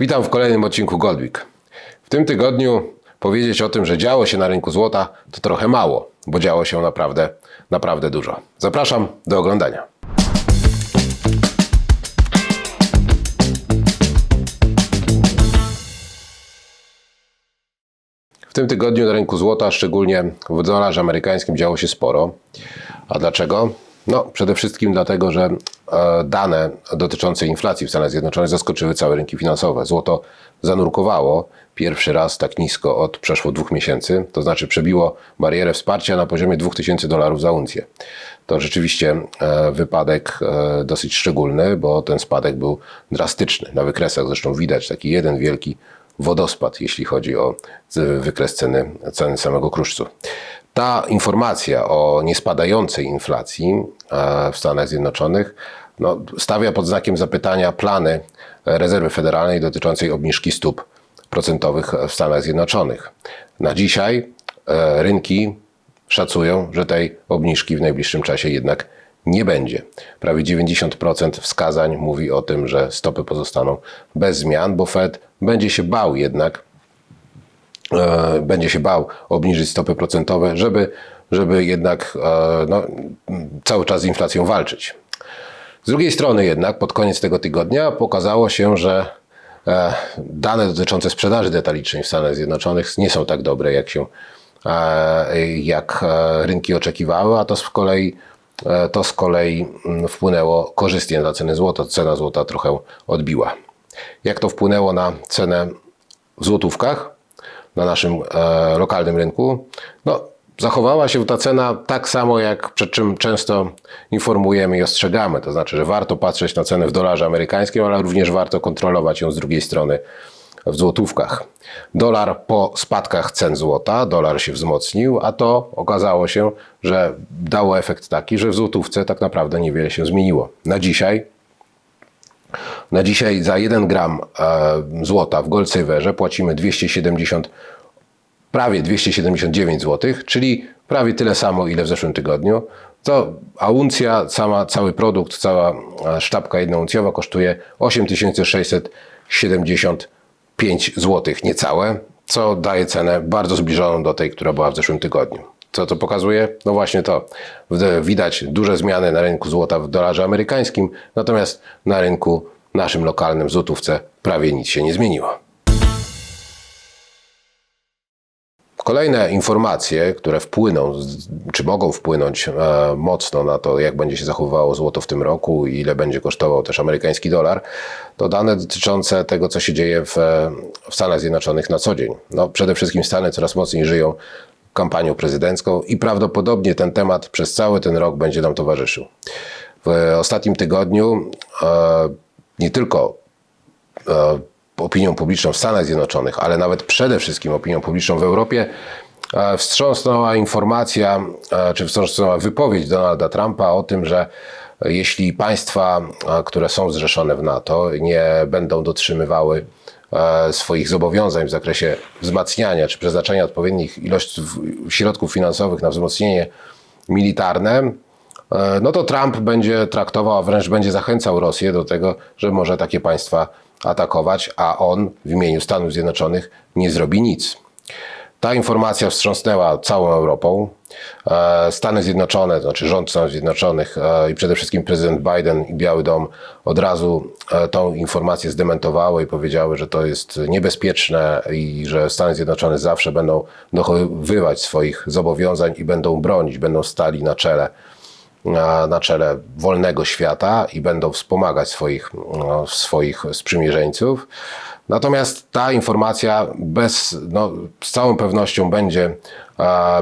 Witam w kolejnym odcinku Goldweek. W tym tygodniu powiedzieć o tym, że działo się na rynku złota, to trochę mało, bo działo się naprawdę, naprawdę dużo. Zapraszam do oglądania. W tym tygodniu na rynku złota, szczególnie w dolarze amerykańskim, działo się sporo. A dlaczego? No, przede wszystkim dlatego, że e, dane dotyczące inflacji w Stanach Zjednoczonych zaskoczyły całe rynki finansowe. Złoto zanurkowało pierwszy raz tak nisko od przeszło dwóch miesięcy, to znaczy przebiło barierę wsparcia na poziomie 2000 dolarów za uncję. To rzeczywiście e, wypadek e, dosyć szczególny, bo ten spadek był drastyczny. Na wykresach zresztą widać taki jeden wielki wodospad, jeśli chodzi o wykres ceny, ceny samego kruszcu. Ta informacja o niespadającej inflacji e, w Stanach Zjednoczonych no, stawia pod znakiem zapytania plany rezerwy federalnej dotyczącej obniżki stóp procentowych w Stanach Zjednoczonych. Na dzisiaj e, rynki szacują, że tej obniżki w najbliższym czasie jednak nie będzie. Prawie 90% wskazań mówi o tym, że stopy pozostaną bez zmian, bo Fed będzie się bał jednak będzie się bał obniżyć stopy procentowe, żeby, żeby jednak e, no, cały czas z inflacją walczyć. Z drugiej strony jednak pod koniec tego tygodnia pokazało się, że e, dane dotyczące sprzedaży detalicznej w Stanach Zjednoczonych nie są tak dobre, jak się e, jak e, rynki oczekiwały, a to z kolei e, to z kolei mm, wpłynęło korzystnie na ceny złota. Cena złota trochę odbiła. Jak to wpłynęło na cenę w złotówkach na naszym e, lokalnym rynku? No, zachowała się ta cena tak samo, jak przed czym często informujemy i ostrzegamy. To znaczy, że warto patrzeć na cenę w dolarze amerykańskim, ale również warto kontrolować ją z drugiej strony w złotówkach. Dolar po spadkach cen złota, dolar się wzmocnił, a to okazało się, że dało efekt taki, że w złotówce tak naprawdę niewiele się zmieniło. Na dzisiaj na dzisiaj za 1 gram e, złota w Gold Silverze płacimy 270, prawie 279 zł, czyli prawie tyle samo, ile w zeszłym tygodniu. To a uncja, sama, cały produkt, cała e, sztabka jednouncjowa kosztuje 8675 zł niecałe, co daje cenę bardzo zbliżoną do tej, która była w zeszłym tygodniu. Co to pokazuje? No właśnie to. Widać duże zmiany na rynku złota w dolarze amerykańskim, natomiast na rynku naszym lokalnym złotówce prawie nic się nie zmieniło. Kolejne informacje, które wpłyną, czy mogą wpłynąć e, mocno na to, jak będzie się zachowywało złoto w tym roku i ile będzie kosztował też amerykański dolar, to dane dotyczące tego, co się dzieje w, e, w Stanach Zjednoczonych na co dzień. No, przede wszystkim Stany coraz mocniej żyją kampanią prezydencką i prawdopodobnie ten temat przez cały ten rok będzie nam towarzyszył. W ostatnim tygodniu e, nie tylko e, opinią publiczną w Stanach Zjednoczonych, ale nawet przede wszystkim opinią publiczną w Europie, e, wstrząsnęła informacja, czy wstrząsnęła wypowiedź Donalda Trumpa o tym, że jeśli państwa, które są zrzeszone w NATO, nie będą dotrzymywały swoich zobowiązań w zakresie wzmacniania czy przeznaczenia odpowiednich ilości środków finansowych na wzmocnienie militarne, E, no to Trump będzie traktował, a wręcz będzie zachęcał Rosję do tego, że może takie państwa atakować, a on w imieniu Stanów Zjednoczonych nie zrobi nic. Ta informacja wstrząsnęła całą Europą. E, Stany Zjednoczone, to znaczy rząd Stanów Zjednoczonych e, i przede wszystkim prezydent Biden i Biały Dom od razu e, tą informację zdementowały i powiedziały, że to jest niebezpieczne i że Stany Zjednoczone zawsze będą dochowywać swoich zobowiązań i będą bronić, będą stali na czele na, czele wolnego świata i będą wspomagać swoich, no, swoich sprzymierzeńców. Natomiast ta informacja bez, no, z całą pewnością będzie,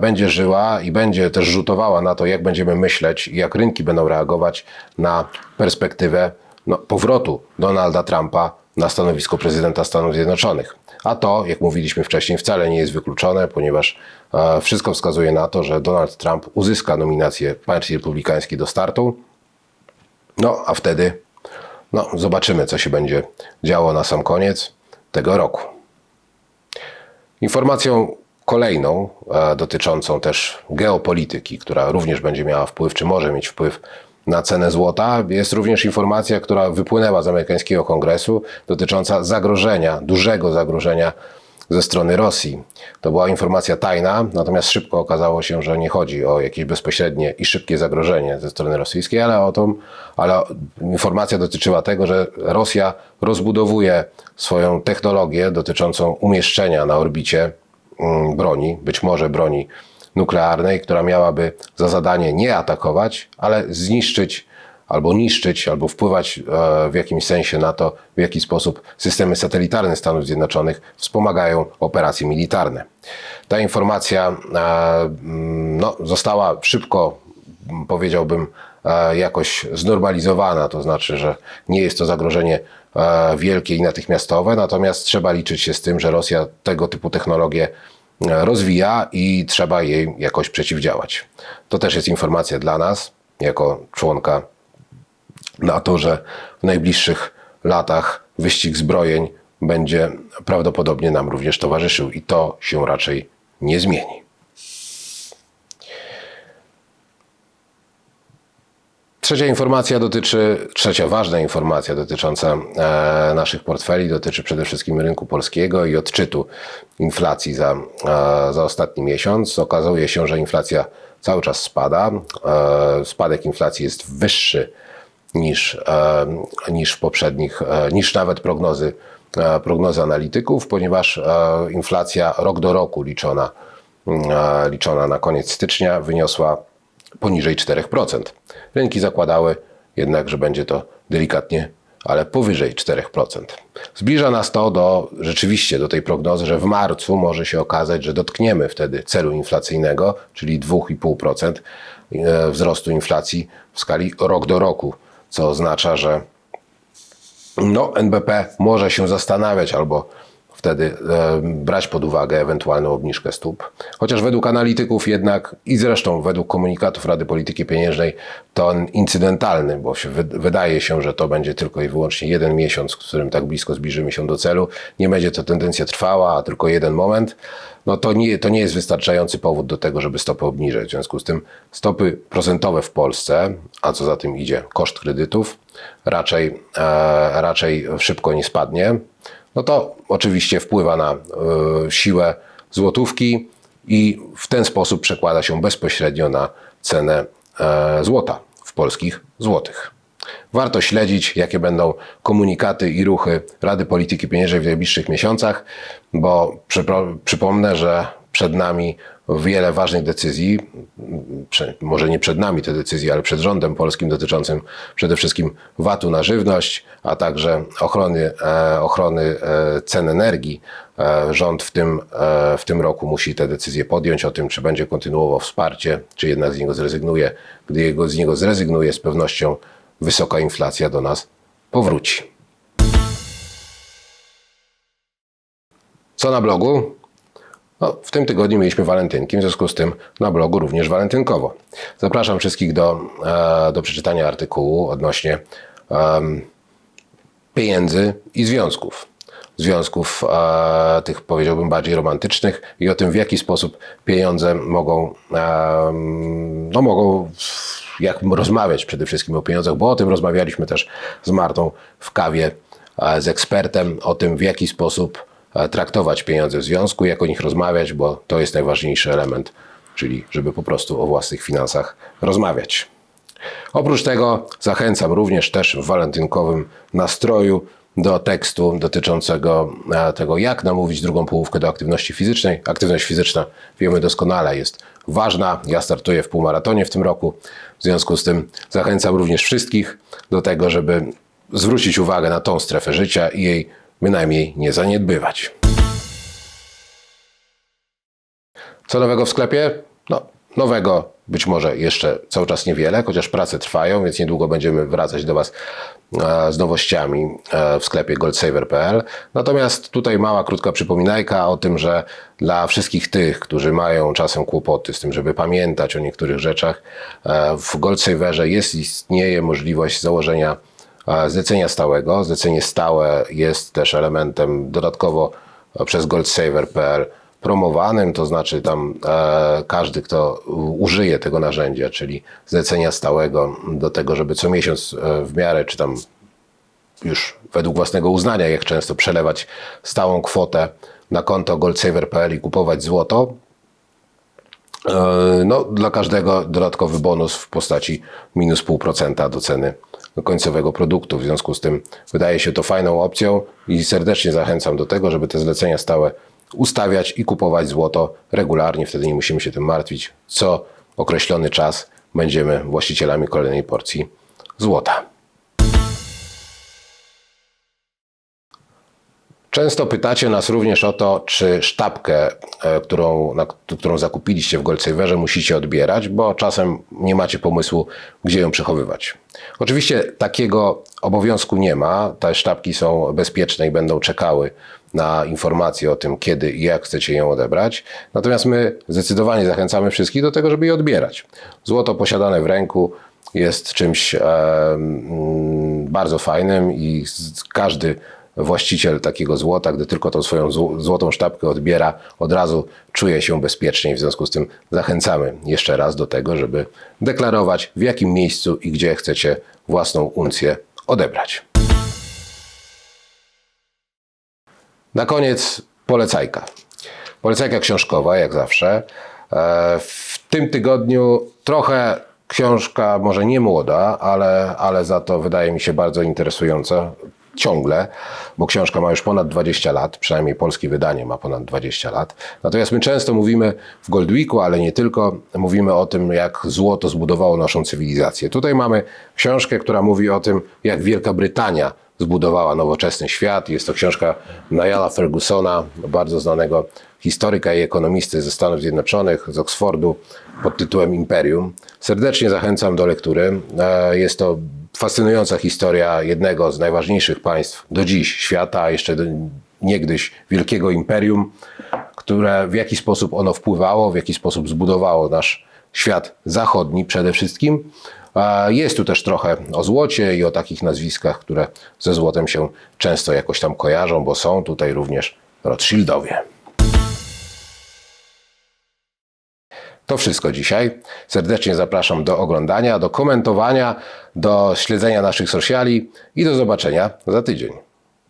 będzie żyła i będzie też rzutowała na to, jak będziemy myśleć i jak rynki będą reagować na perspektywę no, powrotu Donalda Trumpa na stanowisko prezydenta Stanów Zjednoczonych. A to, jak mówiliśmy wcześniej, wcale nie jest wykluczone, ponieważ e, wszystko wskazuje na to, że Donald Trump uzyska nominację Partii Republikańskiej do startu. No, a wtedy no, zobaczymy, co się będzie działo na sam koniec tego roku. Informacją kolejną, e, dotyczącą też geopolityki, która również będzie miała wpływ, czy może mieć wpływ na cenę złota. Jest również informacja, która wypłynęła z amerykańskiego kongresu dotycząca zagrożenia, dużego zagrożenia ze strony Rosji. To była informacja tajna, natomiast szybko okazało się, że nie chodzi o jakieś bezpośrednie i szybkie zagrożenie ze strony rosyjskiej, ale o tą, ale informacja dotyczyła tego, że Rosja rozbudowuje swoją technologię dotyczącą umieszczenia na orbicie mm, broni, być może broni nuklearnej, która miałaby za zadanie nie atakować, ale zniszczyć albo niszczyć, albo wpływać e, w jakimś sensie na to, w jaki sposób systemy satelitarne Stanów Zjednoczonych wspomagają operacje militarne. Ta informacja e, mm, no, została szybko, powiedziałbym, e, jakoś znormalizowana, to znaczy, że nie jest to zagrożenie wielkie i natychmiastowe, natomiast trzeba liczyć się z tym, że Rosja tego typu technologie rozwija i trzeba jej jakoś przeciwdziałać. To też jest informacja dla nas, jako członka na to, że w najbliższych latach wyścig zbrojeń będzie prawdopodobnie nam również towarzyszył i to się raczej nie zmieni. Trzecia informacja dotyczy, trzecia ważna informacja dotycząca e, naszych portfeli dotyczy przede wszystkim rynku polskiego i odczytu inflacji za, e, za ostatni miesiąc. Okazuje się, że inflacja cały czas spada. E, spadek inflacji jest wyższy niż, e, niż w poprzednich, e, niż nawet prognozy, e, prognozy analityków, ponieważ inflacja rok do roku liczona, liczona na koniec stycznia wyniosła poniżej 4%. Rynki zakładały jednak, że będzie to delikatnie, ale powyżej 4%. Zbliża nas to do rzeczywiście do tej prognozy, że w marcu może się okazać, że dotkniemy wtedy celu inflacyjnego, czyli 2,5% wzrostu inflacji w skali rok do roku co oznacza, że no, NBP może się zastanawiać albo wtedy e, brać pod uwagę ewentualną obniżkę stóp. Chociaż według analityków jednak i zresztą według komunikatów Rady Polityki Pieniężnej to on incydentalny, bo się, wydaje się, że to będzie tylko i wyłącznie jeden miesiąc, w którym tak blisko zbliżymy się do celu. Nie będzie to tendencja trwała, a tylko jeden moment. No to nie, to nie jest wystarczający powód do tego, żeby stopy obniżyć. W związku z tym stopy procentowe w Polsce, a co za tym idzie, koszt kredytów, raczej, e, raczej szybko nie spadnie no to oczywiście wpływa na y, siłę złotówki i w ten sposób przekłada się bezpośrednio na cenę e, złota w polskich złotych. Warto śledzić, jakie będą komunikaty i ruchy Rady Polityki Pieniężnej w najbliższych miesiącach, bo przypomnę, że przed nami wiele ważnych decyzji, może nie przed nami te decyzje, ale przed rządem polskim dotyczącym przede wszystkim VAT-u na żywność, a także ochrony, e, ochrony e, cen energii. E, rząd w tym, w tym roku musi te decyzje podjąć o tym, czy będzie kontynuował wsparcie, czy jednak z niego zrezygnuje. Gdy jego, z niego zrezygnuje, z pewnością wysoka inflacja do nas powróci. Co na blogu? No, w tym tygodniu mieliśmy walentynki, w związku z tym na blogu również walentynkowo. Zapraszam wszystkich do, e, do przeczytania artykułu odnośnie pieniędzy i związków. Związków e, tych powiedziałbym bardziej romantycznych i o tym, w jaki sposób pieniądze mogą, e, no mogą jak rozmawiać przede wszystkim o pieniądzach, bo o tym rozmawialiśmy też z Martą w kawie e, z ekspertem, o tym, w jaki sposób traktować pieniądze w związku, jak o nich rozmawiać, bo to jest najważniejszy element, czyli żeby po prostu o własnych finansach rozmawiać. Oprócz tego zachęcam również też w walentynkowym nastroju do tekstu dotyczącego e, tego, jak namówić drugą połówkę do aktywności fizycznej. Aktywność fizyczna, wiemy doskonale, jest ważna. Ja startuję w półmaratonie w tym roku. W związku z tym zachęcam również wszystkich do tego, żeby zwrócić uwagę na tą strefę życia i jej bynajmniej nie zaniedbywać. Co nowego w sklepie? No, nowego być może jeszcze cały czas niewiele, chociaż prace trwają, więc niedługo będziemy wracać do Was e, z nowościami e, w sklepie goldsaver.pl. Natomiast tutaj mała, krótka przypominajka o tym, że dla wszystkich tych, którzy mają czasem kłopoty z tym, żeby pamiętać o niektórych rzeczach, e, w Goldsaverze jest, istnieje możliwość założenia zlecenia stałego. Zlecenie stałe jest też elementem dodatkowo przez goldsaver.pl promowanym, to znaczy tam e, każdy, kto użyje tego narzędzia, czyli zlecenia stałego do tego, żeby co miesiąc e, w miarę, czy tam już według własnego uznania, jak często przelewać stałą kwotę na konto goldsaver.pl i kupować złoto, E, No, dla każdego dodatkowy bonus w postaci minus pół procenta do ceny końcowego produktu. W związku z tym wydaje się to fajną opcją i serdecznie zachęcam do tego, żeby te zlecenia stałe ustawiać i kupować złoto regularnie. Wtedy nie musimy się tym martwić. Co określony czas będziemy właścicielami kolejnej porcji złota. Często pytacie nas również o to, czy sztabkę, e, którą, na, którą zakupiliście w Goldsaverze, musicie odbierać, bo czasem nie macie pomysłu, gdzie ją przechowywać. Oczywiście takiego obowiązku nie ma. Te sztabki są bezpieczne i będą czekały na informacje o tym, kiedy i jak chcecie ją odebrać. Natomiast my zdecydowanie zachęcamy wszystkich do tego, żeby je odbierać. Złoto posiadane w ręku jest czymś e, bardzo fajnym i każdy właściciel takiego złota, gdy tylko tą swoją zł- złotą sztabkę odbiera, od razu czuje się bezpiecznie. W związku z tym zachęcamy jeszcze raz do tego, żeby deklarować w jakim miejscu i gdzie chcecie własną uncję odebrać. Na koniec polecajka. Polecajka książkowa, jak zawsze. E, W tym tygodniu trochę książka, może nie młoda, ale, ale za to wydaje mi się bardzo interesująca. Ciągle, bo książka ma już ponad 20 lat, przynajmniej polskie wydanie ma ponad 20 lat. Natomiast my często mówimy w Goldweeku, ale nie tylko, mówimy o tym, jak złoto zbudowało naszą cywilizację. Tutaj mamy książkę, która mówi o tym, jak Wielka Brytania zbudowała nowoczesny świat. Jest to książka Nialla Fergusona, bardzo znanego historyka i ekonomisty ze Stanów Zjednoczonych, z Oxfordu, pod tytułem Imperium. Serdecznie zachęcam do lektury. E, Jest to fascynująca historia jednego z najważniejszych państw do dziś świata, jeszcze do, niegdyś wielkiego imperium, które w jaki sposób ono wpływało, w jaki sposób zbudowało nasz świat zachodni przede wszystkim. Jest tu też trochę o złocie i o takich nazwiskach, które ze złotem się często jakoś tam kojarzą, bo są tutaj również Rothschildowie. To wszystko dzisiaj. Serdecznie zapraszam do oglądania, do komentowania, do śledzenia naszych sociali i do zobaczenia za tydzień.